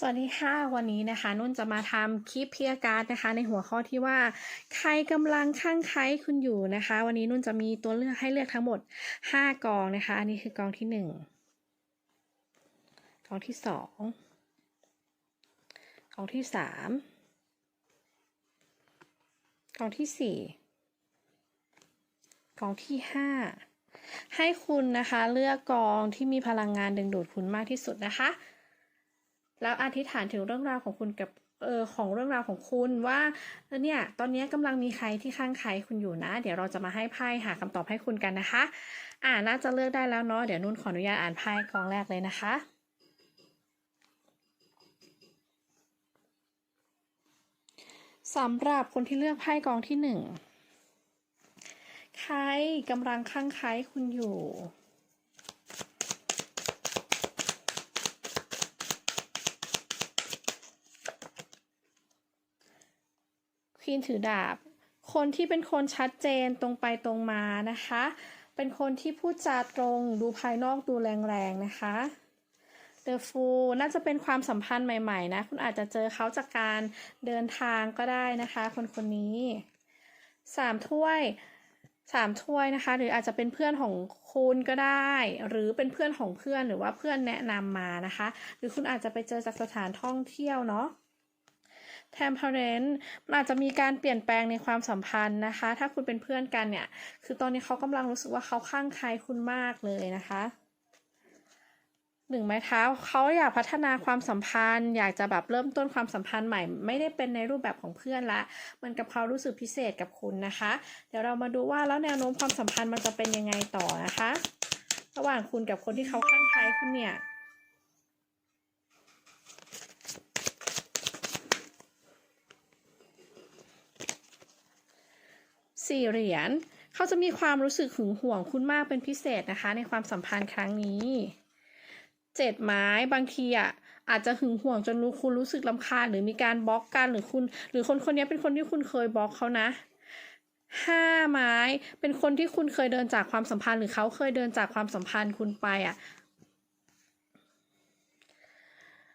สวัสดีค่ะ วันนี้นะคะนุ่นจะมาทำคลิปเพียการ์ดนะคะ ในหัวข้อที่ว่า ใครกำลังข้างใครคุณอยู่นะคะ วันนี้นุ่นจะมีตัวเลือกให้เลือกทั้งหมด 5 กองนะคะ อันนี้คือกองที่ 1 กองที่ 2 กองที่ 3 กองที่ 4 กองที่ 5 ให้คุณนะคะเลือกกองที่มีพลังงานดึงดูดคุณมากที่สุดนะคะ แล้วอธิษฐานถึงเรื่องราวของคุณกับเออของเรื่องราวของคุณว่าเนี่ยตอนนี้กำลังมีใครที่ข้างใครคุณอยู่นะ เดี๋ยวเราจะมาให้ไพ่หาคำตอบให้คุณกันนะคะ อ่าน่าจะเลือกได้แล้วเนาะเดี๋ยวนุ่นขออนุญาตอ่านไพ่กองแรกเลยนะคะสำหรับคนที่เลือกไพ่กองที่หนึ่งใครกำลังข้างใครคุณอยู่ ควีนถือดาบ คนที่เป็นคนชัดเจนตรงไปตรงมานะคะ เป็นคนที่พูดจาตรงดูภายนอกดูแรงๆนะคะ The Fool น่าจะเป็นความสัมพันธ์ใหม่ๆนะ คุณอาจจะเจอเขาจากการเดินทางก็ได้นะคะ คนคนนี้สามถ้วยสามถ้วยนะคะ หรืออาจจะเป็นเพื่อนของคุณก็ได้ หรือเป็นเพื่อนของเพื่อนหรือว่าเพื่อนแนะนำมานะคะ หรือคุณอาจจะไปเจอจากสถานท่องเที่ยวเนาะ temperance มันอาจจะมีการเปลี่ยนแปลงในความสัมพันธ์นะคะ ถ้าคุณเป็นเพื่อนกันเนี่ย คือตอนนี้เขากำลังรู้สึกว่าเขาข้างใครคุณมากเลยนะคะหนึ่งไม้เท้าเขาอยากพัฒนาความสัมพันธ์ อยากจะแบบเริ่มต้นความสัมพันธ์ใหม่ ไม่ได้เป็นในรูปแบบของเพื่อนละมันกับเขารู้สึกพิเศษกับคุณนะคะ เดี๋ยวเรามาดูว่าแล้วแนวโน้มความสัมพันธ์มันจะเป็นยังไงต่อนะคะ ระหว่างคุณกับคนที่เขาข้างใครคุณเนี่ย สี่เหรียญเขาจะมีความรู้สึกหึงหวงคุณมากเป็นพิเศษนะคะ ในความสัมพันธ์ครั้งนี้เจ็ดไม้บางทีอะอาจจะหึงหวงจนรู้คุณรู้สึกลำคาญหรือมีการบล็อกกันหรือคุณ หรือคนคนนี้เป็นคนที่คุณเคยบล็อกเขานะห้าไม้เป็นคนที่คุณเคยเดินจากความสัมพันธ์ หรือเขาเคยเดินจากความสัมพันธ์คุณไปอะ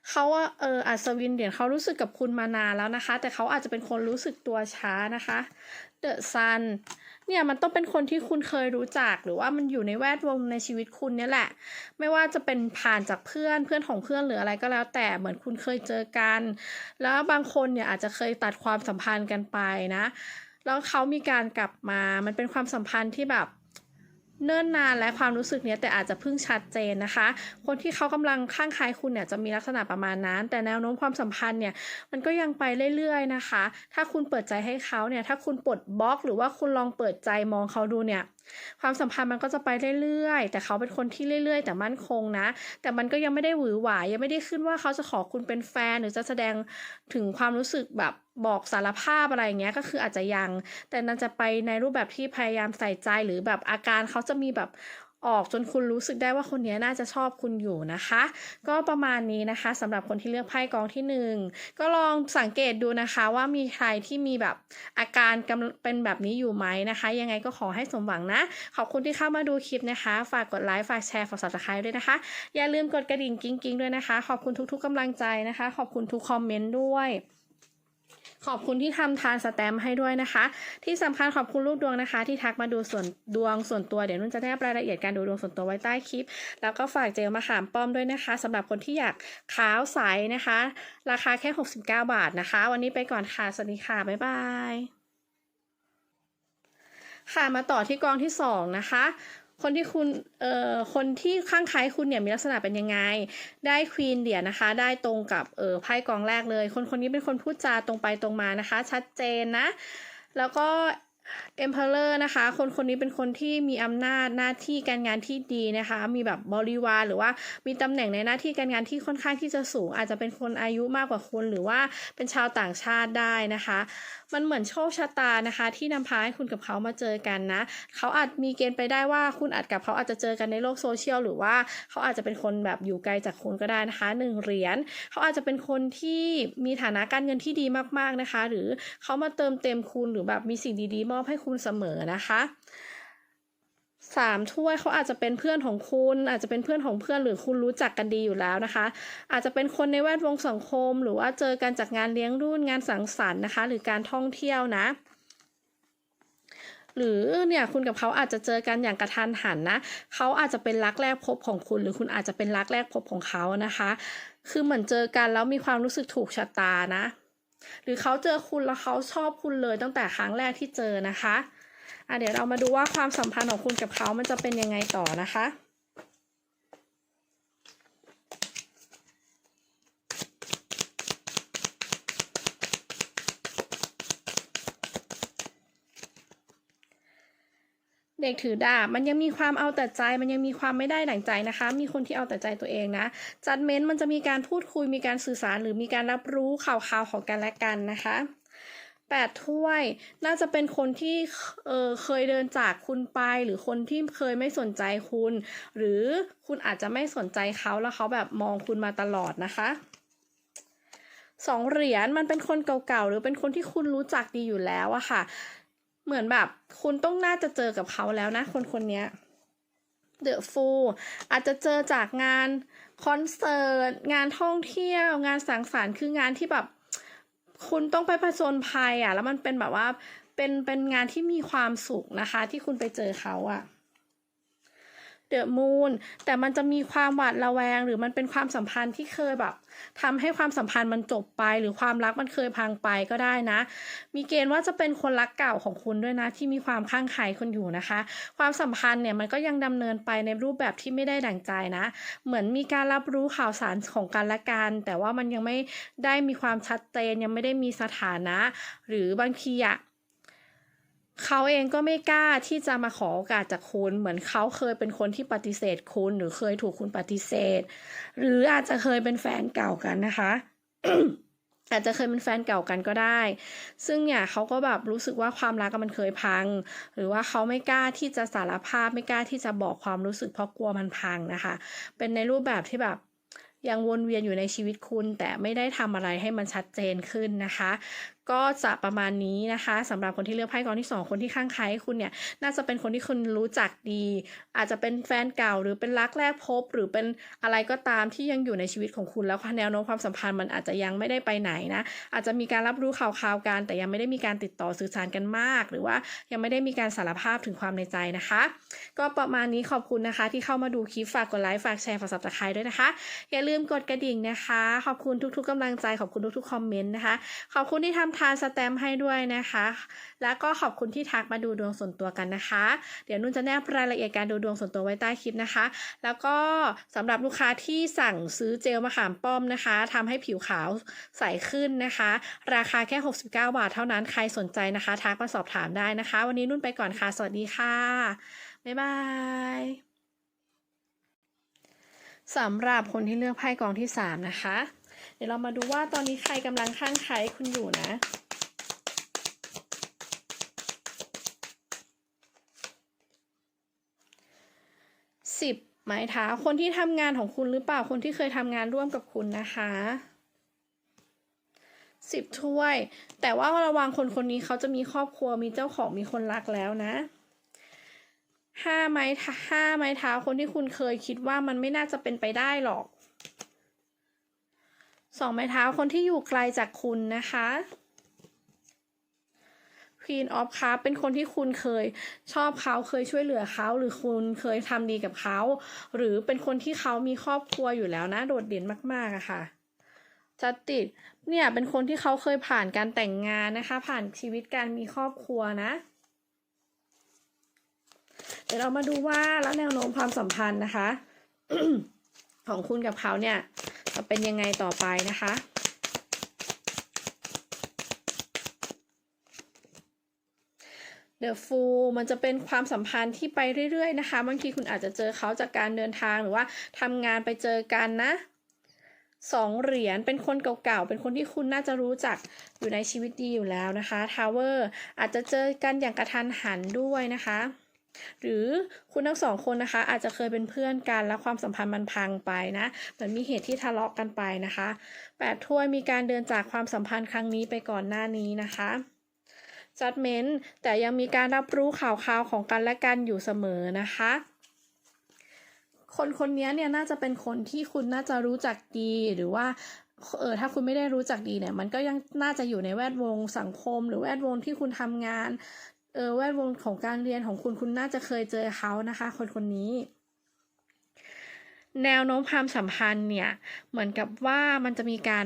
เขาว่าเอออัศวินเดียนเขารู้สึกกับคุณมานานแล้วนะคะ แต่เขาอาจจะเป็นคนรู้สึกตัวช้านะคะเดอะซันเนี่ยมันต้องเป็นคนที่คุณเคยรู้จักหรือว่ามันอยู่ในแวดวงในชีวิตคุณเนี่ยแหละ ไม่ว่าจะเป็นผ่านจากเพื่อนเพื่อนของเพื่อนหรืออะไรก็แล้ว แต่เหมือนคุณเคยเจอกัน แล้วบางคนเนี่ยอาจจะเคยตัดความสัมพันธ์กันไปนะ แล้วเขามีการกลับมามันเป็นความสัมพันธ์ที่แบบ เนิ่นนานและความรู้สึกเนี้ยแต่อาจจะเพิ่งชัดเจนนะคะ คนที่เขากำลังข้างใครคุณเนี่ยจะมีลักษณะประมาณนั้น แต่แนวโน้มความสัมพันธ์เนี่ยมันก็ยังไปเรื่อยๆนะคะ ถ้าคุณเปิดใจให้เขาเนี่ยถ้าคุณปลดบล็อก หรือว่าคุณลองเปิดใจมองเขาดูเนี่ยความสัมพันธ์มันก็จะไปเรื่อยๆ แต่เขาเป็นคนที่เรื่อยๆ แต่มั่นคงนะ แต่มันก็ยังไม่ได้หวือหวายังไม่ได้ขึ้นว่าเขาจะขอคุณเป็นแฟนหรือจะแสดงถึงความรู้สึกแบบ บอกสารภาพอะไรอย่างเงี้ยก็คืออาจจะยัง แต่นั้นจะไปในรูปแบบที่พยายามใส่ใจหรือแบบอาการเขาจะมีแบบออกจนคุณรู้สึกได้ว่าคนนี้น่าจะชอบคุณอยู่นะคะ ก็ประมาณนี้นะคะสำหรับคนที่เลือกไพ่กองที่หนึ่งก็ลองสังเกตดูนะคะว่ามีใครที่มีแบบอาการกำเป็นแบบนี้อยู่ไหมนะคะ ยังไงก็ขอให้สมหวังนะ ขอบคุณที่เข้ามาดูคลิปนะคะ ฝากกดไลค์ฝากแชร์ฝาก subscribe ด้วยนะคะ อย่าลืมกดกระดิ่งกิ้งกิ้งด้วยนะคะ ขอบคุณทุกๆกำลังใจนะคะ ขอบคุณทุกคอมเมนต์ด้วย ขอบคุณที่ทำทานสแตมให้ด้วยนะคะ ที่สำคัญขอบคุณลูกดวงนะคะ ที่ทักมาดูส่วนดวงส่วนตัวเดี๋ยวนุ่นจะแนบรายละเอียดการดูดวงส่วนตัวไว้ใต้คลิป แล้วก็ฝากเจลมะขามป้อมด้วยนะคะสำหรับคนที่อยากขาวใสนะคะ ราคาแค่ 69 บาทนะคะ วันนี้ไปก่อนค่ะสวัสดีค่ะบ๊ายบายค่ะมาต่อที่กองที่สองนะคะ คนที่คุณเอ่อคนที่ข้างใครคุณเนี่ยมีลักษณะเป็นยังไง ได้ควีนเหรียญนะคะ ได้ตรงกับเอ่อไพ่กองแรกเลย คนคนนี้เป็นคนพูดจาตรงไปตรงมานะคะ ชัดเจนนะ แล้วก็ Emperor นะคะ คนคนนี้เป็นคนที่มีอำนาจหน้าที่การงานที่ดีนะคะ มีแบบบริวารหรือว่ามีตำแหน่งในหน้าที่การงานที่ค่อนข้างที่จะสูง อาจจะเป็นคนอายุมากกว่าคุณหรือว่าเป็นชาวต่างชาติได้นะคะ มันเหมือนโชคชะตานะคะ ที่นำพาให้คุณกับเขามาเจอกันนะ เขาอาจมีเกณฑ์ไปได้ว่าคุณอาจกับเขาอาจจะเจอกันในโลกโซเชียลหรือว่าเขาอาจจะเป็นคนแบบอยู่ไกลจากคุณก็ได้นะคะหนึ่งเหรียญเขาอาจจะเป็นคนที่มีฐานะการเงินที่ดีมากๆนะคะ หรือเขามาเติมเต็มคุณหรือแบบมีสิ่งดีๆ มอบให้คุณเสมอนะคะ สามถ้วยเขาอาจจะเป็นเพื่อนของคุณ อาจจะเป็นเพื่อนของเพื่อนหรือคุณรู้จักกันดีอยู่แล้วนะคะ อาจจะเป็นคนในแวดวงสังคม หรือว่าเจอกันจากงานเลี้ยงรุ่นงานสังสรรค์นะคะ หรือการท่องเที่ยวนะหรือเนี่ยคุณกับเขาอาจจะเจอกันอย่างกระทันหันนะเขาอาจจะเป็นรักแรกพบของคุณ หรือคุณอาจจะเป็นรักแรกพบของเขานะคะ คือเหมือนเจอกันแล้วมีความรู้สึกถูกชะตานะ หรือเขาเจอคุณแล้วเขาชอบคุณเลยตั้งแต่ครั้งแรกที่เจอนะคะ อะเดี๋ยวเรามาดูว่าความสัมพันธ์ของคุณกับเขามันจะเป็นยังไงต่อนะคะเด็กถือดาบมันยังมีความเอาแต่ใจมันยังมีความไม่ได้ดั่งใจนะคะ มีคนที่เอาแต่ใจตัวเองนะจัดเม้นมันจะมีการพูดคุยมีการสื่อสารหรือมีการรับรู้ข่าวๆของกันและกันนะคะ แปดถ้วย น่าจะเป็นคนที่เออเคยเดินจากคุณไป หรือคนที่เคยไม่สนใจคุณ หรือคุณอาจจะไม่สนใจเขาแล้วเขาแบบมองคุณมาตลอดนะคะสองเหรียญมันเป็นคนเก่าๆ หรือเป็นคนที่คุณรู้จักดีอยู่แล้วอะค่ะ เหมือนแบบคุณต้องน่าจะเจอกับเขาแล้วนะ คนคนนี้เดอะฟูอาจจะเจอจากงานคอนเสิร์ตงานท่องเที่ยว งานสังสรรค์คืองานที่แบบ คุณต้องไปผจญภัยอะ แล้วมันเป็นแบบว่าเป็นเป็นงานที่มีความสุขนะคะ ที่คุณไปเจอเขาอะ เดอะมูนแต่มันจะมีความหวาดระแวง หรือมันเป็นความสัมพันธ์ที่เคยแบบทำให้ความสัมพันธ์มันจบไป หรือความรักมันเคยพังไปก็ได้นะ มีเกณฑ์ว่าจะเป็นคนรักเก่าของคุณด้วยนะ ที่มีความข้างใครคนอยู่นะคะ ความสัมพันธ์เนี่ยมันก็ยังดำเนินไปในรูปแบบที่ไม่ได้ดั่งใจนะ เหมือนมีการรับรู้ข่าวสารของกันและกัน แต่ว่ามันยังไม่ได้มีความชัดเจนยังไม่ได้มีสถานะ หรือบางทีอะ เขาเองก็ไม่กล้าที่จะมาขอโอกาสจากคุณ เหมือนเขาเคยเป็นคนที่ปฏิเสธคุณ หรือเคยถูกคุณปฏิเสธ หรืออาจจะเคยเป็นแฟนเก่ากันนะคะอาจจะเคยเป็นแฟนเก่ากันก็ได้ ซึ่งเนี่ยเขาก็แบบรู้สึกว่าความรักมันเคยพัง หรือว่าเขาไม่กล้าที่จะสารภาพไม่กล้าที่จะบอกความรู้สึกเพราะกลัวมันพังนะคะ เป็นในรูปแบบที่แบบยังวนเวียนอยู่ในชีวิตคุณ แต่ไม่ได้ทำอะไรให้มันชัดเจนขึ้นนะคะ ก็จะประมาณนี้นะคะสำหรับคนที่เลือกไพ่กองที่ 2 คนที่ข้างใครคุณเนี่ยน่าจะเป็นคนที่คุณรู้จักดี อาจจะเป็นแฟนเก่าหรือเป็นรักแรกพบ หรือเป็นอะไรก็ตามที่ยังอยู่ในชีวิตของคุณแล้วแนวโน้มความสัมพันธ์มันอาจจะยังไม่ได้ไปไหนนะอาจจะมีการรับรู้ข่าวๆกันแต่ยังไม่ได้มีการติดต่อสื่อสารกันมาก หรือว่ายังไม่ได้มีการสารภาพถึงความในใจนะคะ ก็ประมาณนี้ขอบคุณนะคะ ที่เข้ามาดูคลิปฝากกดไลค์ฝากแชร์ฝากสับตะไคร้ด้วยนะคะ อย่าลืมกดกระดิ่งนะคะ ขอบคุณทุกๆกำลังใจขอบคุณทุกๆคอมเมนต์นะคะ ขอบคุณที่ทำทานสแตมป์ให้ด้วยนะคะ แล้วก็ขอบคุณที่ทักมาดูดวงส่วนตัวกันนะคะ เดี๋ยวนุ่นจะแนบรายละเอียดการดูดวงส่วนตัวไว้ใต้คลิปนะคะ แล้วก็สำหรับลูกค้าที่สั่งซื้อเจลมะขามป้อมนะคะทำให้ผิวขาวใสขึ้นนะคะ ราคาแค่ 69 บาทเท่านั้นใครสนใจนะคะทักมาสอบถามได้นะคะ วันนี้นุ่นไปก่อนค่ะ สวัสดีค่ะ บ๊ายบายสำหรับคนที่เลือกไพ่กองที่ 3 นะคะ ดี๋ยวเรามาดูว่าตอนนี้ใครกำลังข้างใครคุณอยู่นะสิบไม้เท้าคนที่ทำงานของคุณหรือเปล่าคนที่เคยทำงานร่วมกับคุณนะคะสิบถ้วย แต่ว่าระวังคนคนนี้เขาจะมีครอบครัวมีเจ้าของมีคนรักแล้วนะห้าไม้ห้าไม้เท้าคนที่คุณเคยคิดว่ามันไม่น่าจะเป็นไปได้หรอก สองไม้เท้าคนที่อยู่ไกลจากคุณนะคะ Queen of Cup เป็นคนที่คุณเคยชอบเขาเคยช่วยเหลือเขาหรือคุณเคยทำดีกับเขา หรือเป็นคนที่เขามีครอบครัวอยู่แล้วนะโดดเด่นมากๆอะค่ะจะติดเนี่ยเป็นคนที่เขาเคยผ่านการแต่งงานนะคะ ผ่านชีวิตการมีครอบครัวนะ เดี๋ยวเรามาดูว่าแล้วแนวโน้มความสัมพันธ์นะคะ ของคุณกับเขาเนี่ย จะเป็นยังไงต่อไปนะคะ เดอะฟูมันจะเป็นความสัมพันธ์ที่ไปเรื่อย ๆ นะคะบางทีคุณอาจจะเจอเขาจากการเดินทางหรือว่าทำงานไปเจอกันนะสองเหรียญเป็นคนเก่าๆ เป็นคนที่คุณน่าจะรู้จักอยู่ในชีวิตดีอยู่แล้วนะคะทาวเวอร์อาจจะเจอกันอย่างกระทันหันด้วยนะคะ หรือคุณทั้งสองคนนะคะ อาจจะเคยเป็นเพื่อนกันแล้วความสัมพันธ์มันพังไปนะเหมือนมีเหตุที่ทะเลาะกันไปนะคะแปดถ้วยมีการเดินจากความสัมพันธ์ครั้งนี้ไปก่อนหน้านี้นะคะ judgment แต่ยังมีการรับรู้ข่าวคราวของกันและกันอยู่เสมอนะคะ คนคนนี้เนี่ยน่าจะเป็นคนที่คุณน่าจะรู้จักดีหรือว่าเออถ้าคุณไม่ได้รู้จักดีเนี่ย มันก็ยังน่าจะอยู่ในแวดวงสังคม หรือแวดวงที่คุณทำงาน เออแวดวงของการเรียนของคุณคุณน่าจะเคยเจอเขานะคะ คนคนนี้ แนวโน้มความสัมพันธ์เนี่ย เหมือนกับว่ามันจะมีการ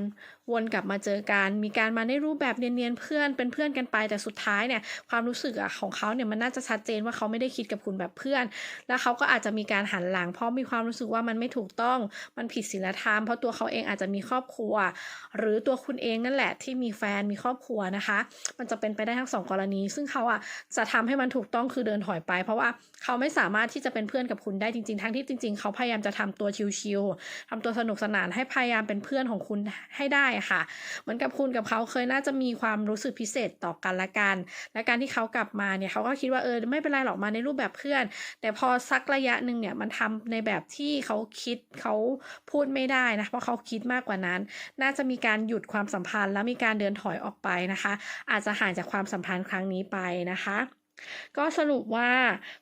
วนกลับมาเจอกัน มีการมาในรูปแบบเนียนๆเพื่อนเป็นเพื่อนกันไป แต่สุดท้ายเนี่ยความรู้สึกอะของเขาเนี่ยมันน่าจะชัดเจนว่าเขาไม่ได้คิดกับคุณแบบเพื่อน แล้วเขาก็อาจจะมีการหันหลัง เพราะมีความรู้สึกว่ามันไม่ถูกต้อง มันผิดศีลธรรม เพราะตัวเขาเองอาจจะมีครอบครัว หรือตัวคุณเองนั่นแหละที่มีแฟนมีครอบครัวนะคะ มันจะเป็นไปได้ทั้งสองกรณี ซึ่งเขาอะจะทำให้มันถูกต้องคือเดินถอยไป เพราะว่าเขาไม่สามารถที่จะเป็นเพื่อนกับคุณได้จริงๆ ทั้งที่จริง ๆ เขาพยายามจะทำตัวชิวๆทำตัวสนุกสนานให้พยายามเป็นเพื่อนของคุณให้ได้ค่ะ เหมือนกับคุณกับเขาเคยน่าจะมีความรู้สึกพิเศษต่อกันละกัน และการที่เขากลับมาเนี่ยเขาก็คิดว่าเออไม่เป็นไรหรอกมาในรูปแบบเพื่อน แต่พอสักระยะหนึ่งเนี่ยมันทำในแบบที่เขาคิดเขาพูดไม่ได้นะเพราะเขาคิดมากกว่านั้น น่าจะมีการหยุดความสัมพันธ์ แล้วมีการเดินถอยออกไปนะคะ อาจจะห่างจากความสัมพันธ์ครั้งนี้ไปนะคะ ก็สรุปว่า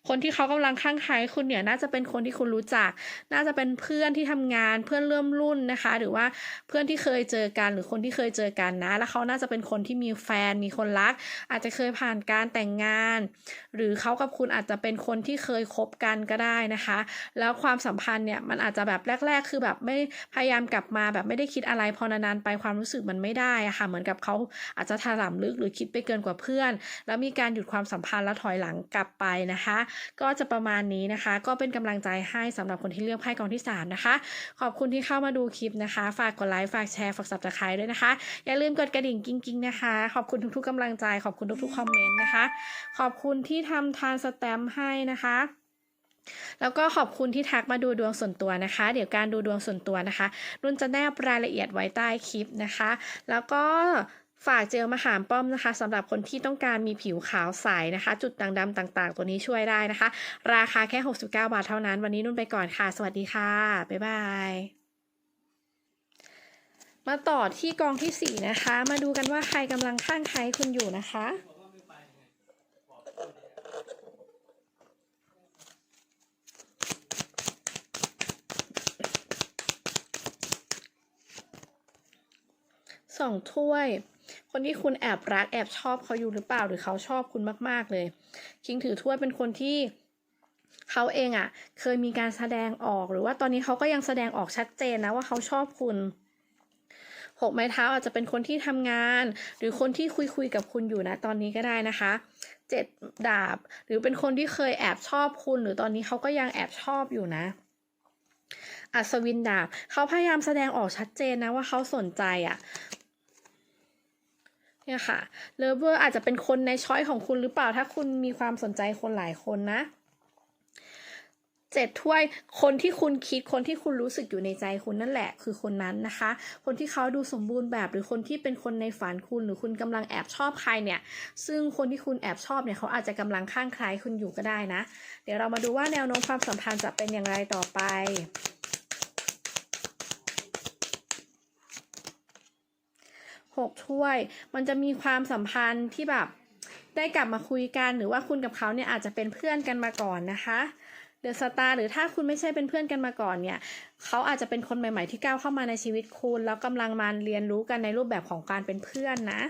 คนที่เขากำลังข้างใครคุณเนี่ยน่าจะเป็นคนที่คุณรู้จัก น่าจะเป็นเพื่อนที่ทำงานเพื่อนเริ่มรุ่นนะคะ หรือว่าเพื่อนที่เคยเจอกันหรือคนที่เคยเจอกันนะ แล้วเขาน่าจะเป็นคนที่มีแฟนมีคนรัก อาจจะเคยผ่านการแต่งงาน หรือเขากับคุณอาจจะเป็นคนที่เคยคบกันก็ได้นะคะ แล้วความสัมพันธ์เนี่ยมันอาจจะแบบแรก ๆ คือแบบไม่พยายามกลับมาแบบไม่ได้คิดอะไรพอนานๆไปความรู้สึกมันไม่ได้อะค่ะเหมือนกับเขาอาจจะถลำลึกหรือคิดไปเกินกว่าเพื่อน แล้วมีการหยุดความสัมพันธ์แล้วถอยหลังกลับไปนะคะ ก็จะประมาณนี้นะคะ ก็เป็นกำลังใจให้สำหรับคนที่เลือกไพ่กองที่ 3 นะคะ ขอบคุณที่เข้ามาดูคลิปนะคะ ฝากกดไลค์ฝากแชร์ฝากสับตะไคร้ด้วยนะคะ อย่าลืมกดกระดิ่งกิ้งๆนะคะ ขอบคุณทุกๆกำลังใจ ขอบคุณทุกๆคอมเมนต์นะคะ ขอบคุณที่ทำทานสแตมป์ให้นะคะแล้วก็ขอบคุณที่ทักมาดูดวงส่วนตัวนะคะ เดี๋ยวการดูดวงส่วนตัวนะคะ นุ่นจะแนบรายละเอียดไว้ใต้คลิปนะคะ แล้วก็ ฝากเจลมะขามป้อมนะคะสำหรับคนที่ต้องการมีผิวขาวใสนะคะ จุดด่างดำต่าง ๆ ตัวนี้ช่วยได้นะคะ ราคาแค่ 69 บาทเท่านั้น วันนี้นุ่นไปก่อนค่ะ สวัสดีค่ะ บ๊ายบายมาต่อที่กองที่ 4 นะคะ มาดูกันว่าใครกำลังข้างใครคุณอยู่นะคะ สองถ้วย คนที่คุณแอบรักแอบชอบเขาอยู่หรือเปล่าหรือเขาชอบคุณมาก ๆ เลย คิงถือถ้วยเป็นคนที่เขาเองอะ่ะ เคยมีการแสดงออกหรือว่าตอนนี้เขาก็ยังแสดงออกชัดเจนนะว่าเขาชอบคุณหกไม้เท้าอาจจะเป็นคนที่ทำงาน หรือคนที่คุยคุยกับคุณอยู่นะตอนนี้ก็ได้นะคะเจ็ดดาบ หรือเป็นคนที่เคยแอบชอบคุณ หรือตอนนี้เขาก็ยังแอบชอบอยู่นะอัศวินดาบเขาพยายามแสดงออกชัดเจนนะว่าเขาสนใจอะ่ะ เนี่ยค่ะเลเวอร์อาจจะเป็นคนในช้อยของคุณหรือเปล่าถ้าคุณมีความสนใจคนหลายคนนะเจ็ดถ้วยคนที่คุณคิดคนที่คุณรู้สึกอยู่ในใจคุณนั่นแหละ คือคนนั้นนะคะ คนที่เขาดูสมบูรณ์แบบหรือคนที่เป็นคนในฝันคุณหรือคุณกำลังแอบชอบใครเนี่ย ซึ่งคนที่คุณแอบชอบเนี่ยเขาอาจจะกำลังข้างใครคุณอยู่ก็ได้นะ เดี๋ยวเรามาดูว่าแนวโน้มความสัมพันธ์จะเป็นอย่างไรต่อไป หกถ้วย มันจะมีความสัมพันธ์ที่แบบได้กลับมาคุยกัน หรือว่าคุณกับเขาเนี่ยอาจจะเป็นเพื่อนกันมาก่อนนะคะเดอะสตาร์หรือถ้าคุณไม่ใช่เป็นเพื่อนกันมาก่อนเนี่ยเขาอาจจะเป็นคนใหม่ๆที่ก้าวเข้ามาในชีวิตคุณ แล้วกำลังมาเรียนรู้กันในรูปแบบของการเป็นเพื่อนนะ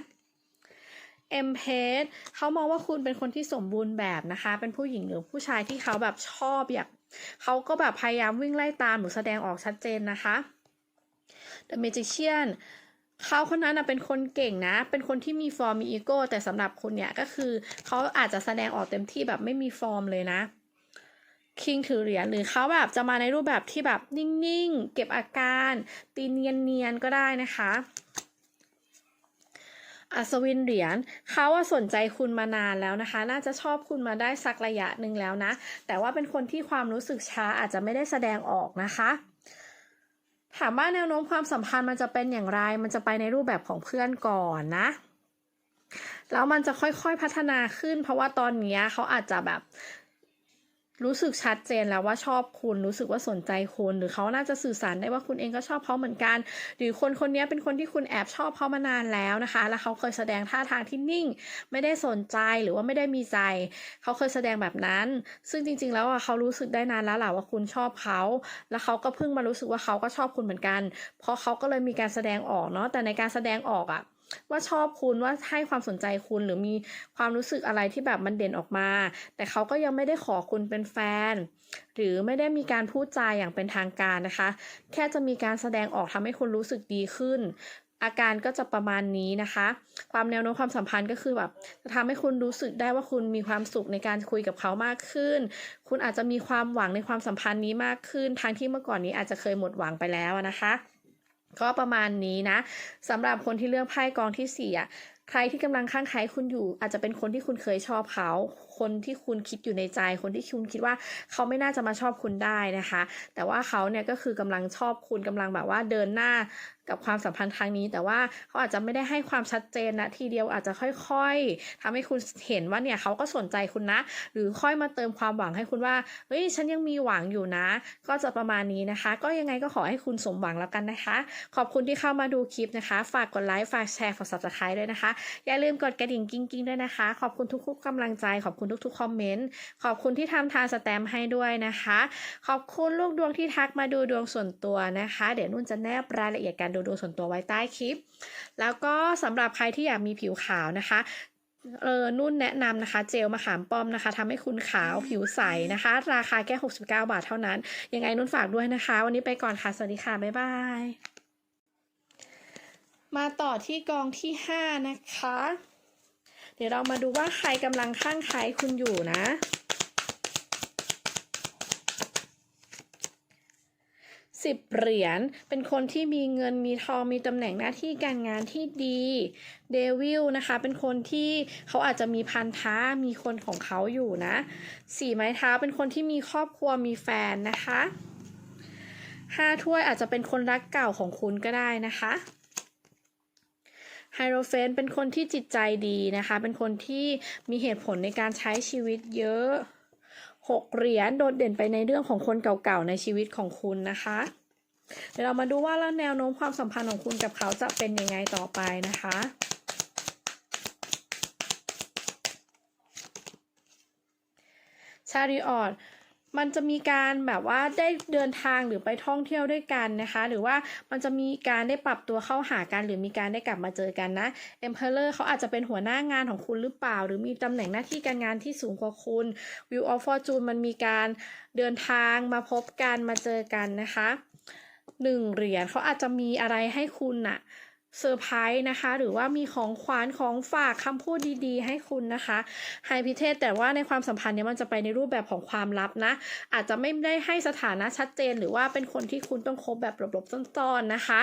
เอ็มเพสเขามองว่าคุณเป็นคนที่สมบูรณ์แบบนะคะ เป็นผู้หญิงหรือผู้ชายที่เขาแบบชอบอยากเขาก็แบบพยายามวิ่งไล่ตามหรือแสดงออกชัดเจนนะคะ The Magician เขาคนนั้นเป็นคนเก่งนะ เป็นคนที่มีฟอร์มมีอีโก้แต่สำหรับคุณเนี่ยก็คือเขาอาจจะแสดงออกเต็มที่แบบไม่มีฟอร์มเลยนะคิงถือเหรียญหรือเขาแบบจะมาในรูปแบบที่แบบนิ่งๆ เก็บอาการตีเนียนๆก็ได้นะคะอัศวินเหรียญเขาว่าสนใจคุณมานานแล้วนะคะ น่าจะชอบคุณมาได้สักระยะหนึ่งแล้วนะ แต่ว่าเป็นคนที่ความรู้สึกช้าอาจจะไม่ได้แสดงออกนะคะ ถามว่าแนวโน้มความสัมพันธ์มันจะเป็นอย่างไร มันจะไปในรูปแบบของเพื่อนก่อนนะ แล้วมันจะค่อยๆพัฒนาขึ้น เพราะว่าตอนนี้เขาอาจจะแบบ รู้สึกชัดเจนแล้วว่าชอบคุณ รู้สึกว่าสนใจคุณ หรือเขาน่าจะสื่อสารได้ว่าคุณเองก็ชอบเขาเหมือนกัน หรือคนคนนี้เป็นคนที่คุณแอบชอบเขามานานแล้วนะคะ แล้วเขาเคยแสดงท่าทางที่นิ่ง ไม่ได้สนใจหรือว่าไม่ได้มีใจ เขาเคยแสดงแบบนั้น ซึ่งจริง ๆ แล้วอะเขารู้สึกได้นานแล้วแหละว่าคุณชอบเขา แล้วเขาก็เพิ่งมารู้สึกว่าเขาก็ชอบคุณเหมือนกัน เพราะเขาก็เลยมีการแสดงออกเนาะแต่ในการแสดงออกอะ ว่าชอบคุณว่าให้ความสนใจคุณหรือมีความรู้สึกอะไรที่แบบมันเด่นออกมา แต่เขาก็ยังไม่ได้ขอคุณเป็นแฟน หรือไม่ได้มีการพูดจาอย่างเป็นทางการนะคะ แค่จะมีการแสดงออกทำให้คุณรู้สึกดีขึ้น อาการก็จะประมาณนี้นะคะ ความแนวโน้มความสัมพันธ์ก็คือแบบจะทำให้คุณรู้สึกได้ว่าคุณมีความสุขในการคุยกับเขามากขึ้น คุณอาจจะมีความหวังในความสัมพันธ์นี้มากขึ้นทางที่เมื่อก่อนนี้อาจจะเคยหมดหวังไปแล้วนะคะ ก็ประมาณนี้นะสำหรับคนที่เลือกไพ่กองที่สี่อะใครที่กำลังข้างใครคุณอยู่ อาจจะเป็นคนที่คุณเคยชอบเขา คนที่คุณคิดอยู่ในใจ คนที่คุณคิดว่าเขาไม่น่าจะมาชอบคุณได้นะคะ แต่ว่าเขาเนี่ยก็คือกำลังชอบคุณกำลังแบบว่าเดินหน้า กับความสัมพันธ์ครั้งนี้ แต่ว่าเขาอาจจะไม่ได้ให้ความชัดเจนนะทีเดียวอาจจะค่อยๆทำให้คุณเห็นว่าเนี่ยเขาก็สนใจคุณนะ หรือค่อยมาเติมความหวังให้คุณว่าเฮ้ยฉันยังมีหวังอยู่นะ ก็จะประมาณนี้นะคะ ก็ยังไงก็ขอให้คุณสมหวังแล้วกันนะคะ ขอบคุณที่เข้ามาดูคลิปนะคะ ฝากกดไลค์ฝากแชร์ฝาก subscribe ด้วยนะคะ อย่าลืมกดกระดิ่งกิ้งกิ้งๆด้วยนะคะ ขอบคุณทุกๆกำลังใจ ขอบคุณทุกๆคอมเมนต์ขอบคุณที่ทำทานสแตมให้ด้วยนะคะ ขอบคุณลูกดวงที่ทักมาดูดวงส่วนตัวนะคะ เดี๋ยวนุ่นจะแนบรายละเอียดการดูดวงส่วนตัวไว้ใต้คลิป แล้วก็สำหรับใครที่อยากมีผิวขาวนะคะเออนุ่นแนะนำนะคะ เจลมะขามป้อมนะคะทำให้คุณขาวผิวใสนะคะ ราคาแค่ 69 บาทเท่านั้น ยังไงนุ่นฝากด้วยนะคะ วันนี้ไปก่อนค่ะ สวัสดีค่ะ บ๊ายบาย มาต่อที่กองที่ 5 นะคะ เดี๋ยวเรามาดูว่าใครกำลังข้างใครคุณอยู่นะ สิบเหรียญ เป็นคนที่มีเงินมีทองมีตำแหน่งหน้าที่การงานที่ดีเดวิลนะคะ เป็นคนที่เขาอาจจะมีพันธะมีคนของเขาอยู่นะสี่ไม้เท้าเป็นคนที่มีครอบครัวมีแฟนนะคะห้าถ้วยอาจจะเป็นคนรักเก่าของคุณก็ได้นะคะไฮโรเฟนเป็นคนที่จิตใจดีนะคะ เป็นคนที่มีเหตุผลในการใช้ชีวิตเยอะ หกเหรียญโดดเด่นไปในเรื่องของคนเก่าๆในชีวิตของคุณนะคะเดี๋ยวเรามาดูว่าแล้วแนวโน้มความสัมพันธ์ของคุณกับเขาจะเป็นยังไงต่อไปนะคะชาริออด มันจะมีการแบบว่าได้เดินทางหรือไปท่องเที่ยวด้วยกันนะคะ หรือว่ามันจะมีการได้ปรับตัวเข้าหากันหรือมีการได้กลับมาเจอกันนะ Emperor เขาอาจจะเป็นหัวหน้างานของคุณหรือเปล่า หรือมีตำแหน่งหน้าที่การงานที่สูงกว่าคุณ View of Fortune มันมีการเดินทางมาพบกันมาเจอกันนะคะหนึ่งเหรียญเขาอาจจะมีอะไรให้คุณน่ะ เซอร์ไพรส์นะคะ หรือว่ามีของขวัญของฝากคำพูดดีๆ ให้คุณนะคะไฮพิเทศแต่ว่าในความสัมพันธ์เนี้ยมันจะไปในรูปแบบของความลับนะ อาจจะไม่ได้ให้สถานะชัดเจน หรือว่าเป็นคนที่คุณต้องคบแบบหลบๆซ่อนๆนะคะ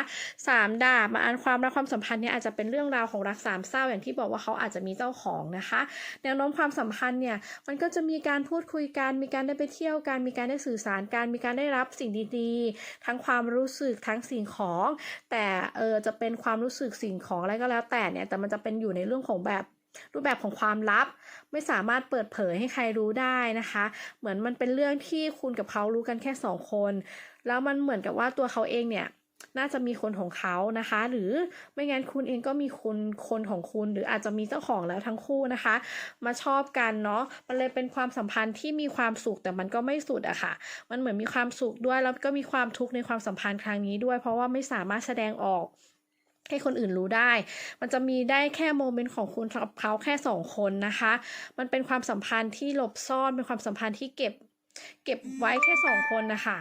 สามดาบมาอันความรักความสัมพันธ์เนี่ยอาจจะเป็นเรื่องราวของรักสามเศร้าอย่างที่บอกว่าเขาอาจจะมีเจ้าของนะคะ แนวโน้มความสัมพันธ์เนี่ยมันก็จะมีการพูดคุยกันมีการได้ไปเที่ยวกันมีการได้สื่อสารกันมีการได้รับสิ่งดีๆ ทั้งความรู้สึกทั้งสิ่งของ แต่เออจะเป็นความรู้สึกสิ่งของอะไรก็แล้วแต่เนี่ย แต่มันจะเป็นอยู่ในเรื่องของแบบรูปแบบของความลับ ไม่สามารถเปิดเผยให้ใครรู้ได้นะคะ เหมือนมันเป็นเรื่องที่คุณกับเขารู้กันแค่สองคน แล้วมันเหมือนกับว่าตัวเขาเองเนี่ยน่าจะมีคนของเขานะคะ หรือไม่งั้นคุณเองก็มีคนคนของคุณ หรืออาจจะมีเจ้าของแล้วทั้งคู่นะคะ มาชอบกันเนาะมันเลยเป็นความสัมพันธ์ที่มีความสุขแต่มันก็ไม่สุดอะค่ะ มันเหมือนมีความสุขด้วยแล้วก็มีความทุกข์ในความสัมพันธ์ครั้งนี้ด้วย เพราะว่าไม่สามารถแสดงออก ให้คนอื่นรู้ได้ มันจะมีได้แค่โมเมนต์ของคุณกับเขาแค่สองคนนะคะ มันเป็นความสัมพันธ์ที่หลบซ่อน เป็นความสัมพันธ์ที่เก็บ เก็บไว้แค่สองคนนะคะ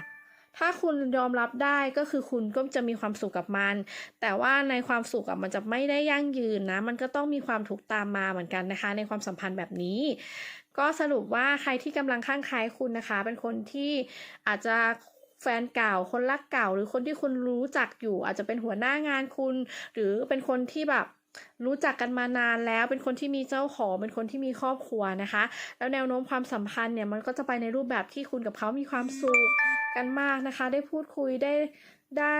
ถ้าคุณยอมรับได้ก็คือคุณก็จะมีความสุขกับมัน แต่ว่าในความสุขอะมันจะไม่ได้ยั่งยืนนะ มันก็ต้องมีความทุกข์ตามมาเหมือนกันนะคะ ในความสัมพันธ์แบบนี้ ก็สรุปว่าใครที่กำลังข้างใครคุณนะคะ เป็นคนที่อาจจะ แฟนเก่าคนรักเก่า หรือคนที่คุณรู้จักอยู่ อาจจะเป็นหัวหน้างานคุณ หรือเป็นคนที่แบบรู้จักกันมานานแล้วเป็นคนที่มีเจ้าของเป็นคนที่มีครอบครัวนะคะ แล้วแนวโน้มความสัมพันธ์เนี่ยมันก็จะไปในรูปแบบที่คุณกับเขามีความสุขกันมากนะคะ ได้พูดคุยได้ ได้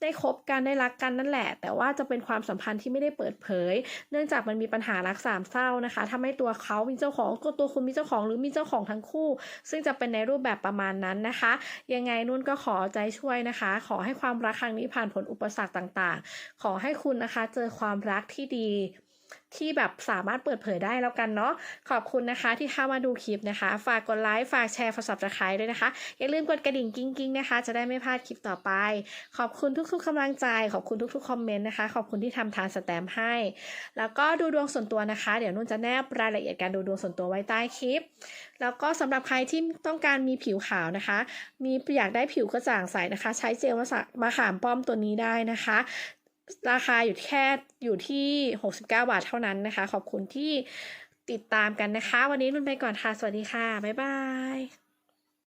ได้คบกันได้รักกันนั่นแหละ แต่ว่าจะเป็นความสัมพันธ์ที่ไม่ได้เปิดเผย เนื่องจากมันมีปัญหารักสามเศร้านะคะทำให้ตัวเขามีเจ้าของก็ตัวคุณมีเจ้าของหรือมีเจ้าของทั้งคู่ ซึ่งจะเป็นในรูปแบบประมาณนั้นนะคะ ยังไงนุ่นก็ขอใจช่วยนะคะ ขอให้ความรักครั้งนี้ผ่านผลอุปสรรคต่างๆ ขอให้คุณนะคะเจอความรักที่ดี ที่แบบสามารถเปิดเผยได้แล้วกันเนาะขอบคุณนะคะที่เข้ามาดูคลิปนะคะ ฝากกดไลค์ฝากแชร์ฝาก subscribe ด้วยนะคะ อย่าลืมกดกระดิ่งกิ้งกิ้งนะคะ จะได้ไม่พลาดคลิปต่อไป ขอบคุณทุกๆกำลังใจ ขอบคุณทุกๆคอมเมนต์นะคะ ขอบคุณที่ทำทานสแตมป์ให้ แล้วก็ดูดวงส่วนตัวนะคะ เดี๋ยวนุ่นจะแนบรายละเอียดการดูดวงส่วนตัวไว้ใต้คลิป แล้วก็สำหรับใครที่ต้องการมีผิวขาวนะคะ มีอยากได้ผิวกระจ่างใสนะคะ ใช้เจลมะสมะขามป้อมตัวนี้ได้นะคะ ราคาอยู่แค่อยู่ที่ 69 บาทเท่านั้นนะคะ ขอบคุณที่ติดตามกันนะคะ วันนี้ลุนไปก่อนค่ะ สวัสดีค่ะ บ๊ายบาย